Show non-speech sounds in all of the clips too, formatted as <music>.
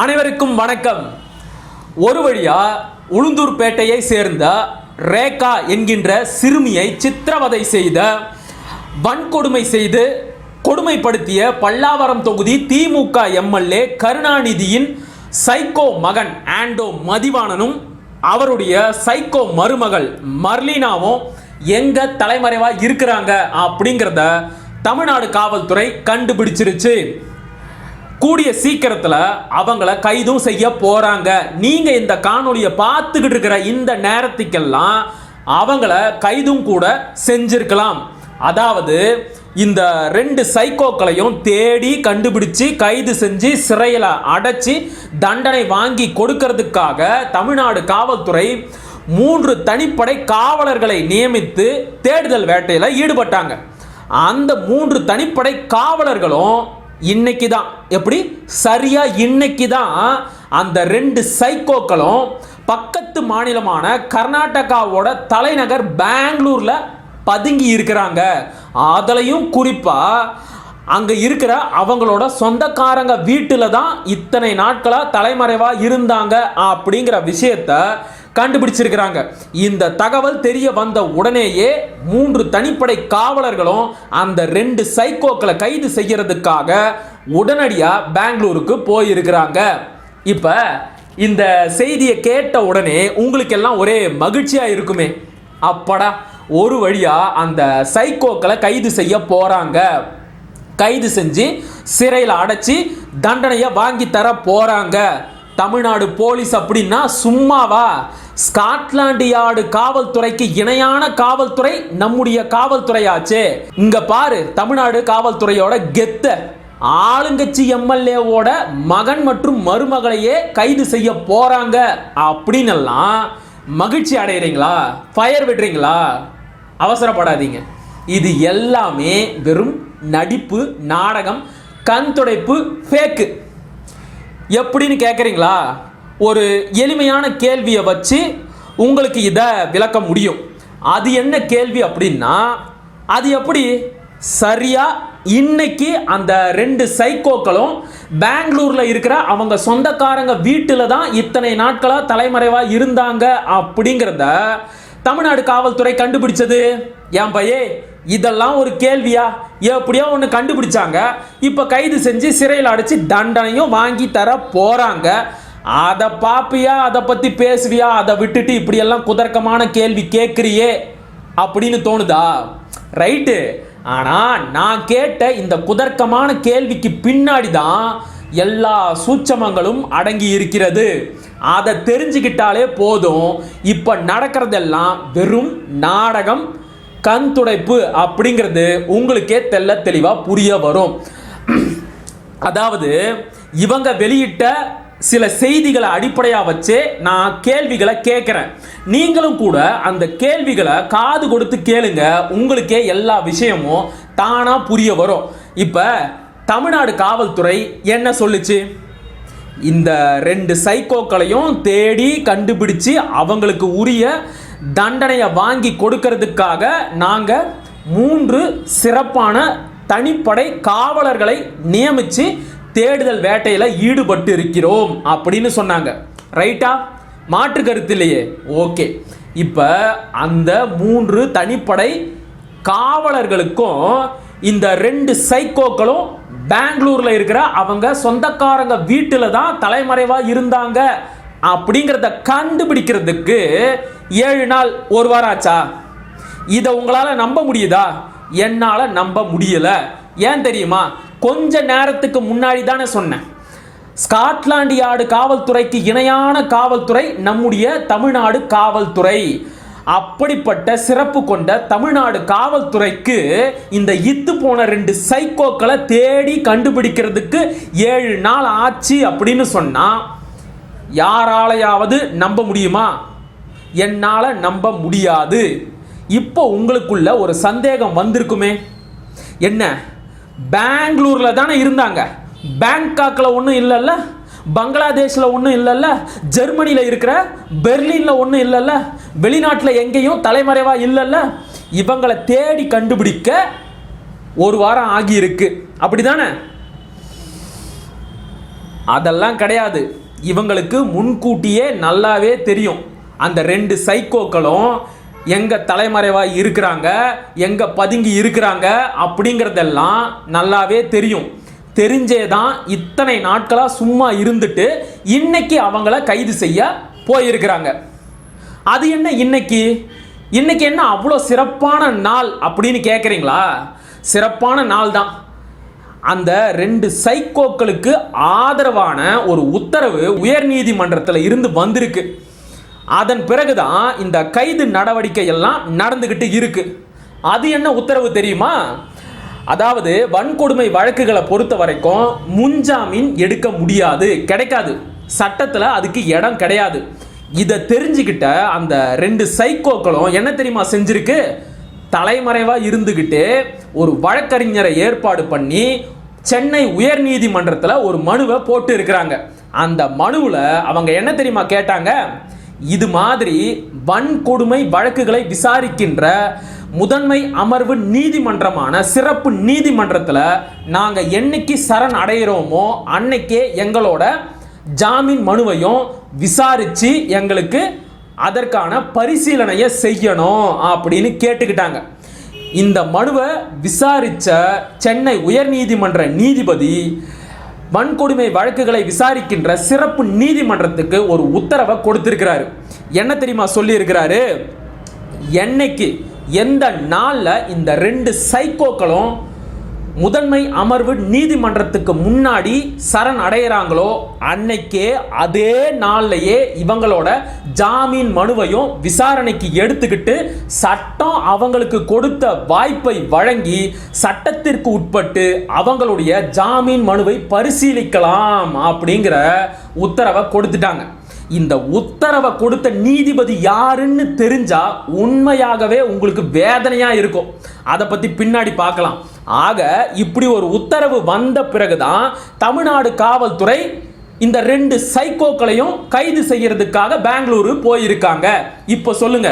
அனைவருக்கும் வணக்கம். ஒரு வழியா உளுந்தூர்பேட்டையை சேர்ந்த ரேகா என்கின்ற சிறுமியை சித்திரவதை செய்த வன்கொடுமை செய்து கொடுமைப்படுத்திய பல்லாவரம் தொகுதி திமுக எம்எல்ஏ கருணாநிதியின் சைக்கோ மகன் ஆண்டோ மதிவாணனும் அவருடைய சைக்கோ மருமகள் மர்லீனாவும் எங்க தலைமறைவா இருக்கிறாங்க அப்படிங்கிறத தமிழ்நாடு காவல்துறை கண்டுபிடிச்சிருச்சு. கூடிய சீக்கிரத்தில் அவங்கள கைதும் செய்ய போகிறாங்க நீங்கள் இந்த காணொலியை பார்த்துக்கிட்டு இருக்கிற இந்த நேரத்துக்கெல்லாம் அவங்கள கைதும் கூட செஞ்சிருக்கலாம். அதாவது இந்த ரெண்டு சைக்கோக்களையும் தேடி கண்டுபிடிச்சு கைது செஞ்சு சிறையில் அடைச்சி தண்டனை வாங்கி கொடுக்கறதுக்காக தமிழ்நாடு காவல்துறை மூன்று தனிப்படை காவலர்களை நியமித்து தேடுதல் வேட்டையில் ஈடுபட்டாங்க. அந்த மூன்று தனிப்படை காவலர்களும் இன்னைக்கு தான் எப்படி? சரியா இன்னைக்கு தான் அந்த ரெண்டு சைக்கோக்களும் பக்கத்து மாநிலமான கர்நாடகாவோட தலைநகர் பெங்களூர்ல பதுங்கி இருக்கிறாங்க. அதுலையும் குறிப்பா அங்க இருக்கிற அவங்களோட சொந்தக்காரங்க வீட்டில் தான் இத்தனை நாட்களா தலைமறைவா இருந்தாங்க அப்படிங்கிற விஷயத்த கண்டுபிடிச்சிருக்கிறாங்க. இந்த தகவல் தெரிய வந்த உடனேயே மூன்று தனிப்படை காவலர்களும் அந்த ரெண்டு சைக்கோக்களை கைது செய்யறதுக்காக உடனடியாக பெங்களூருக்கு போயிருக்கிறாங்க. இப்போ இந்த செய்தியை கேட்ட உடனே உங்களுக்கெல்லாம் ஒரே மகிழ்ச்சியாக இருக்குமே. அப்படா ஒரு வழியாக அந்த சைக்கோக்களை கைது செய்ய போகிறாங்க கைது செஞ்சு சிறையில் அடைச்சி தண்டனையை வாங்கி தர போகிறாங்க தமிழ்நாடு போலீஸ் அப்படின்னா சும்மாவா? ஸ்காட்லாண்டு யார்டு காவல்துறைக்கு இணையான காவல்துறை நம்முடைய காவல்துறையாச்சே. இங்க பாரு தமிழ்நாடு காவல்துறையோட கெத்த ஆளுங்கட்சி எம்எல்ஏவோட மகன் மற்றும் மருமகளையே கைது செய்ய போறாங்க அப்படின்னெல்லாம் மகிழ்ச்சி அடைகிறீங்களா ஃபயர் விடுறீங்களா? அவசரப்படாதீங்க. இது எல்லாமே வெறும் நடிப்பு நாடகம் கண் துடைப்பு ஃபேக்கு எப்படின்னு கேட்குறீங்களா ஒரு எளிமையான கேள்வியை வச்சு உங்களுக்கு இதை விளக்க முடியும். அது என்ன கேள்வி அப்படின்னா அது எப்படி? சரியாக இன்னைக்கு அந்த ரெண்டு சைக்கோக்களும் பெங்களூரில் இருக்கிற அவங்க சொந்தக்காரங்க வீட்டில் தான் இத்தனை நாட்களாக தலைமறைவாக இருந்தாங்க அப்படிங்கிறத தமிழ்நாடு காவல்துறை கண்டுபிடிச்சது. ஏன் பையே இதெல்லாம் ஒரு கேள்வியா? எப்படியோ ஒன்று கண்டுபிடிச்சாங்க. இப்போ கைது செஞ்சு சிறையில் அடைச்சி தண்டனையும் வாங்கி தர போகிறாங்க அதை பாப்பியா அதை பற்றி பேசுவியா அதை விட்டுட்டு இப்படியெல்லாம் குதர்க்கமான கேள்வி கேட்குறியே அப்படின்னு தோணுதா? ரைட்டு ஆனால் நான் கேட்ட இந்த குதர்க்கமான கேள்விக்கு பின்னாடி தான் எல்லா சூட்சமங்களும் அடங்கி இருக்கிறது. அதை தெரிஞ்சுக்கிட்டாலே போதும். இப்போ நடக்கிறதெல்லாம் வெறும் நாடகம் கண் துடைப்பு அப்படிங்கிறது உங்களுக்கே தெல்ல தெளிவாக புரிய வரும். <clears throat> அதாவது இவங்க வெளியிட்ட சில செய்திகளை அடிப்படையாக வச்சே நான் கேள்விகளை கேட்குறேன். நீங்களும் கூட அந்த கேள்விகளை காது கொடுத்து கேளுங்க. உங்களுக்கே எல்லா விஷயமும் தானாக புரிய வரும். இப்போ தமிழ்நாடு காவல்துறை என்ன சொல்லுச்சு? இந்த ரெண்டு சைக்கோக்களையும் தேடி கண்டுபிடிச்சு அவங்களுக்கு உரிய தண்டனையை வாங்கி கொடுக்கறதுக்காக நாங்கள் மூன்று சிறப்பான தனிப்படை காவலர்களை நியமித்து தேடுதல் வேட்டையில் ஈடுபட்டு இருக்கிறோம் அப்படின்னு சொன்னாங்க. ரைட்டா மாற்று கருத்து இல்லையே. ஓகே இப்போ அந்த மூன்று தனிப்படை காவலர்களுக்கும் இந்த ரெண்டு சைக்கோக்களும் பெங்களூரில் இருக்கிற அவங்க சொந்தக்காரங்க வீட்டில் தான் தலைமறைவாக இருந்தாங்க. அப்படிங்கிறத கண்டுபிடிக்கிறதுக்கு ஏழு நாள் ஒரு வாரம் ஆச்சா? இதை உங்களால் நம்ப முடியுதா? என்னால் நம்ப முடியலை. ஏன் தெரியுமா? கொஞ்ச நேரத்துக்கு முன்னாடி தானே சொன்னேன். ஸ்காட்லாண்டு யார்டு காவல்துறைக்கு இணையான காவல்துறை நம்முடைய தமிழ்நாடு காவல்துறை. அப்படிப்பட்ட சிறப்பு கொண்ட தமிழ்நாடு காவல்துறைக்கு இந்த இத்து போன ரெண்டு சைக்கோக்களை தேடி கண்டுபிடிக்கிறதுக்கு ஏழு நாள் ஆச்சு அப்படின்னு சொன்னால் யாராலையாவது நம்ப முடியுமா? என்னால் நம்ப முடியாது. இப்போ உங்களுக்குள்ள ஒரு சந்தேகம் வந்திருக்குமே. என்ன? பெங்களூரில் தானே இருந்தாங்க. பேங்காக்கில் ஒன்றும் இல்லைல்ல பங்களாதேஷில் ஒன்றும் இல்லைல்ல ஜெர்மனியில் இருக்கிற பெர்லினில் ஒன்றும் இல்லைல்ல வெளிநாட்டில் எங்கேயும் தலைமறைவாக இல்லைல்ல. இவங்களை தேடி கண்டுபிடிக்க ஒரு வாரம் ஆகியிருக்கு. அப்படி தானே அதெல்லாம் கிடையாது. இவங்களுக்கு முன்கூட்டியே நல்லாவே தெரியும். அந்த ரெண்டு சைக்கோக்களும் எங்கே தலைமறைவாக இருக்கிறாங்க? எங்கே பதுங்கி இருக்கிறாங்க? அப்படிங்கிறதெல்லாம் நல்லாவே தெரியும். தெரிஞ்சே தான் இத்தனை நாட்களாக சும்மா இருந்துட்டு இன்னைக்கு அவங்கள கைது செய்ய போயிருக்கிறாங்க. அது என்ன இன்னைக்கு? இன்னைக்கு என்ன அவ்வளோ சிறப்பான நாள் அப்படின்னு கேட்குறீங்களா சிறப்பான நாள் தான் அந்த ரெண்டு சைக்கோக்களுக்கு ஆதரவான ஒரு உத்தரவு உயர்நீதிமன்றத்தில் இருந்து வந்திருக்கு. அதன் பிறகுதான் இந்த கைது நடவடிக்கை எல்லாம் நடந்துக்கிட்டு இருக்கு. அது என்ன உத்தரவு தெரியுமா? அதாவது வன்கொடுமை வழக்குகளை பொறுத்த வரைக்கும் முன்ஜாமீன் எடுக்க முடியாது கிடைக்காது. சட்டத்தில் அதுக்கு இடம் கிடையாது. இதை தெரிஞ்சுக்கிட்ட அந்த ரெண்டு சைக்கோக்களும் என்ன தெரியுமா செஞ்சிருக்கு? தலைமறைவாக இருந்துக்கிட்டு ஒரு வழக்கறிஞரை ஏற்பாடு பண்ணி சென்னை உயர்நீதிமன்றத்தில் ஒரு மனுவை போட்டு இருக்கிறாங்க. அந்த மனுவில் அவங்க என்ன தெரியுமா கேட்டாங்க? இது மாதிரி வன்கொடுமை வழக்குகளை விசாரிக்கின்ற முதன்மை அமர்வு நீதிமன்றமான சிறப்பு நீதிமன்றத்தில் நாங்கள் என்னைக்கு சரண் அடைகிறோமோ அன்னைக்கே எங்களோட ஜாமீன் மனுவையும் விசாரித்து எங்களுக்கு அதற்கான பரிசீலனையை செய்யணும் அப்படின்னு கேட்டுக்கிட்டாங்க. இந்த மனுவை விசாரித்த சென்னை உயர்நீதிமன்ற நீதிபதி வன்கொடுமை வழக்குகளை விசாரிக்கின்ற சிறப்பு நீதிமன்றத்துக்கு ஒரு உத்தரவை கொடுத்திருக்கிறாரு. என்ன தெரியுமா சொல்லியிருக்கிறாரு? என்னைக்கு? எந்த நாளில் இந்த ரெண்டு சைக்கோக்களும் முதன்மை அமர்வு நீதிமன்றத்துக்கு முன்னாடி சரண் அடையிறாங்களோ அன்னைக்கே அதே நாள்லயே இவங்களோட ஜாமீன் மனுவையும் விசாரணைக்கு எடுத்துக்கிட்டு சட்டம் அவங்களுக்கு கொடுத்த வாய்ப்பை வழங்கி சட்டத்திற்கு உட்பட்டு அவங்களுடைய ஜாமீன் மனுவை பரிசீலிக்கலாம் அப்படிங்கிற உத்தரவை கொடுத்துட்டாங்க. இந்த உத்தரவை கொடுத்த நீதிபதி யாருன்னு தெரிஞ்சா உண்மையாகவே உங்களுக்கு வேதனையா இருக்கும். அதை பத்தி பின்னாடி பார்க்கலாம். ஆக இப்படி ஒரு உத்தரவு வந்த பிறகுதான் தமிழ்நாடு காவல்துறை இந்த ரெண்டு சைக்கோக்களையும் கைது செய்யறதுக்காக பெங்களூரு போயிருக்காங்க. இப்போ சொல்லுங்க.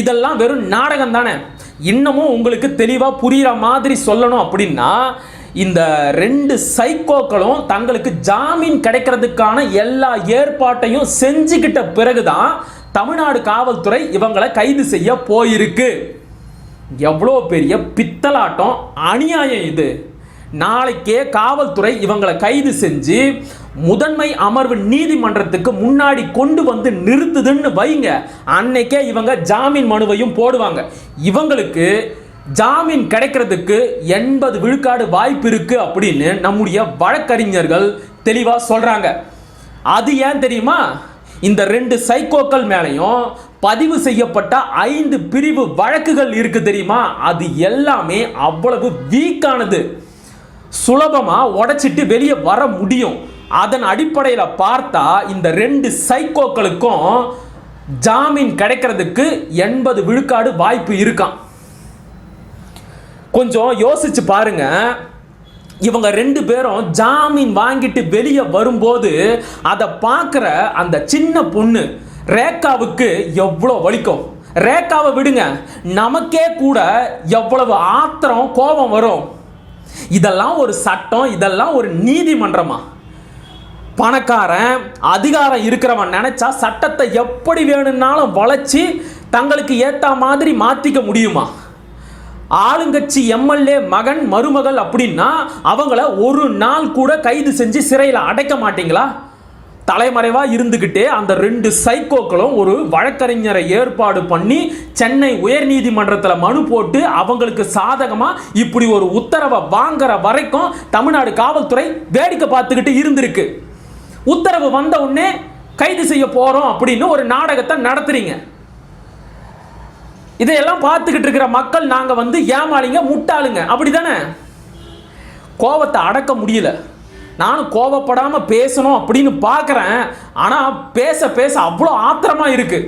இதெல்லாம் வெறும் நாடகம் தானே இன்னமும் உங்களுக்கு தெளிவாக புரியுற மாதிரி சொல்லணும் அப்படின்னா இந்த ரெண்டு சைக்கோக்களும் தங்களுக்கு ஜாமீன் கிடைக்கிறதுக்கான எல்லா ஏற்பாட்டையும் செஞ்சுக்கிட்ட பிறகுதான் தமிழ்நாடு காவல்துறை இவங்களை கைது செய்ய போயிருக்கு. எவ்வளோ பெரிய பித்தலாட்டம் அநியாயம் இது. நாளைக்கே காவல்துறை இவங்களை கைது செஞ்சு முதன்மை அமர்வு நீதிமன்றத்துக்கு முன்னாடி கொண்டு வந்து நிறுத்துதுன்னு வைங்க. அன்னைக்கே இவங்க ஜாமீன் மனுவையும் போடுவாங்க. இவங்களுக்கு ஜாமீன் கிடைக்கிறதுக்கு எண்பது விழுக்காடு வாய்ப்பு இருக்கு அப்படின்னு நம்முடைய வழக்கறிஞர்கள் தெளிவாக சொல்றாங்க. அது ஏன் தெரியுமா? இந்த ரெண்டு சைக்கோக்கள் மேலேயும் பதிவு செய்யப்பட்ட ஐந்து பிரிவு வழக்குகள் இருக்கு தெரியுமா? அது எல்லாமே அவ்வளவு வீக்கானது சுலபமா உடைச்சிட்டு வெளியே வர முடியும். அதன் அடிப்படையில் பார்த்தா இந்த ரெண்டு சைக்கோக்களுக்கும் ஜாமீன் கிடைக்கிறதுக்கு எண்பது விழுக்காடு வாய்ப்பு இருக்கான் கொஞ்சம் யோசிச்சு பாருங்க. இவங்க ரெண்டு பேரும் ஜாமீன் வாங்கிட்டு வெளியே வரும்போது அதை பார்க்குற அந்த சின்ன பொண்ணு ரேகாவுக்கு எவ்வளோ வலிக்கும். ரேகாவை விடுங்க நமக்கே கூட எவ்வளவு ஆத்திரம் கோபம் வரும். இதெல்லாம் ஒரு சட்டம் இதெல்லாம் ஒரு நீதிமன்றமா? பணக்காரன் அதிகாரம் இருக்கிறவன் நினைச்சா சட்டத்தை எப்படி வேணும்னாலும் வளைச்சி தங்களுக்கு ஏற்ற மாதிரி மாற்றிக்க முடியுமா? ஆளுங்கட்சி எம்எல்ஏ மகன் மருமகள் அப்படின்னா அவங்கள ஒரு நாள் கூட கைது செஞ்சு சிறையில் அடைக்க மாட்டீங்களா? தலைமறைவாக இருந்துக்கிட்டே அந்த ரெண்டு சைக்கோக்களும் ஒரு வழக்கறிஞரை ஏற்பாடு பண்ணி சென்னை உயர்நீதிமன்றத்தில் மனு போட்டு அவங்களுக்கு சாதகமாக இப்படி ஒரு உத்தரவை வாங்குற வரைக்கும் தமிழ்நாடு காவல்துறை வேடிக்கை பார்த்துக்கிட்டு இருந்திருக்கு. உத்தரவு வந்த உடனே கைது செய்ய போகிறோம் அப்படின்னு ஒரு நாடகத்தை நடத்துறீங்க. இதையெல்லாம் பார்த்துக்கிட்டு இருக்கிற மக்கள் நாங்கள் வந்து ஏமாளிங்க முட்டாளுங்க. அப்படிதானே? கோபத்தை அடக்க முடியல. நானும் கோபப்படாமல் பேசணும் அப்படின்னு பார்க்குறேன். ஆனால் பேச பேச அவ்வளோ ஆத்திரமா இருக்கு.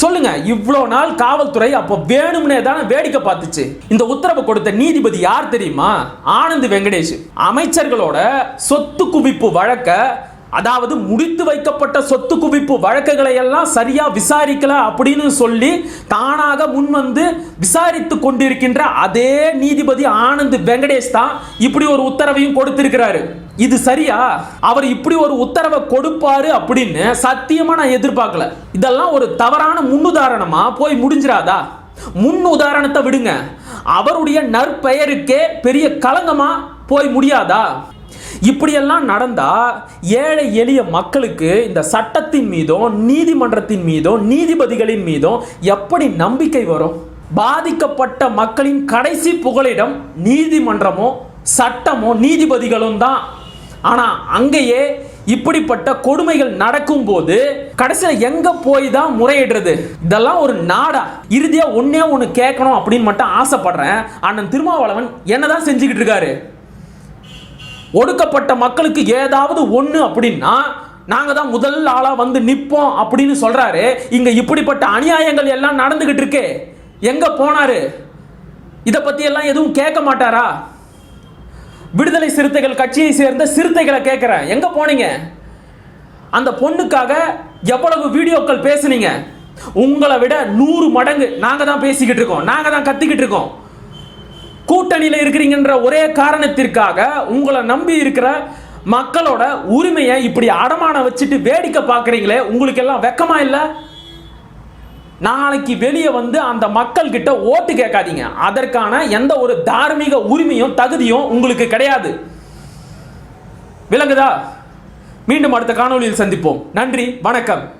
சொல்லுங்க இவ்வளோ நாள் காவல்துறை அப்போ வேணும்னே தானே வேடிக்கை பார்த்துச்சு. இந்த உத்தரவு கொடுத்த நீதிபதி யார் தெரியுமா? ஆனந்த் வெங்கடேஷ். அமைச்சர்களோட சொத்து குவிப்பு வழக்க அதாவது முடித்து வைக்கப்பட்ட சொத்து குவிப்பு வழக்குகளை எல்லாம் சரியா விசாரிக்கல அப்படின்னு சொல்லி தானாக முன் வந்து விசாரித்து கொண்டிருக்கின்ற அதே நீதிபதி ஆனந்த் வெங்கடேஷ் தான் இப்படி ஒரு உத்தரவையும் கொடுத்திருக்கிறாரு. இது சரியா? அவர் இப்படி ஒரு உத்தரவை கொடுப்பாரு அப்படின்னு சத்தியமா நான் எதிர்பார்க்கல. இதெல்லாம் ஒரு தவறான முன்னுதாரணமா? போய் முடிஞ்சிடாதா முன் உதாரணத்தை விடுங்க. அவருடைய நற்பெயருக்கே பெரிய களங்கமா போய் முடியாதா? இப்படியெல்லாம் நடந்தால் ஏழை எளிய மக்களுக்கு இந்த சட்டத்தின் மீதும் நீதிமன்றத்தின் மீதும் நீதிபதிகளின் மீதும் எப்படி நம்பிக்கை வரும்? பாதிக்கப்பட்ட மக்களின் கடைசி புகலிடம் நீதிமன்றமோ சட்டமோ நீதிபதிகளும் தான். ஆனால் அங்கேயே இப்படிப்பட்ட கொடுமைகள் நடக்கும்போது கடைசியில் எங்க போய் தான் முறையிடுறது? இதெல்லாம் ஒரு நாடா. இறுதியா ஒன்னே ஒன்று கேட்கணும் அப்படின்னு மட்டும் ஆசைப்படுறேன். அண்ணன் திருமாவளவன் என்னதான் செஞ்சுக்கிட்டு இருக்காரு? ஒடுக்கப்பட்ட மக்களுக்கு ஏதாவது ஒன்று அப்படின்னா நாங்கள் தான் முதல் ஆளாக வந்து நிற்போம் அப்படின்னு சொல்கிறாரு இங்கே இப்படிப்பட்ட அநியாயங்கள் எல்லாம் நடந்துக்கிட்டு இருக்கே. எங்கே போனார்? இதை பற்றி எல்லாம் எதுவும் கேட்க மாட்டாரா? விடுதலை சிறுத்தைகள் கட்சியை சேர்ந்த சிறுத்தைகளை கேட்குறேன். எங்கே போனீங்க? அந்த பொண்ணுக்காக எவ்வளவு வீடியோக்கள் பேசுனீங்க? உங்களை விட நூறு மடங்கு நாங்கள் தான் பேசிக்கிட்டு இருக்கோம். நாங்கள் தான் கத்திக்கிட்டு இருக்கோம். கூட்டணியில் இருக்கிறீங்கன்ற ஒரே காரணத்திற்காக உங்களை நம்பி இருக்கிற மக்களோட உரிமையை இப்படி அடமான வச்சுட்டு வேடிக்கை பார்க்குறீங்களே உங்களுக்கு எல்லாம் வெக்கமா இல்லை? நாளைக்கு வெளியே வந்து அந்த மக்கள் கிட்ட ஓட்டு கேட்காதீங்க. அதற்கான எந்த ஒரு தார்மீக உரிமையும் தகுதியும் உங்களுக்கு கிடையாது. விளங்குதா? மீண்டும் அடுத்த காணொளியில் சந்திப்போம். நன்றி வணக்கம்.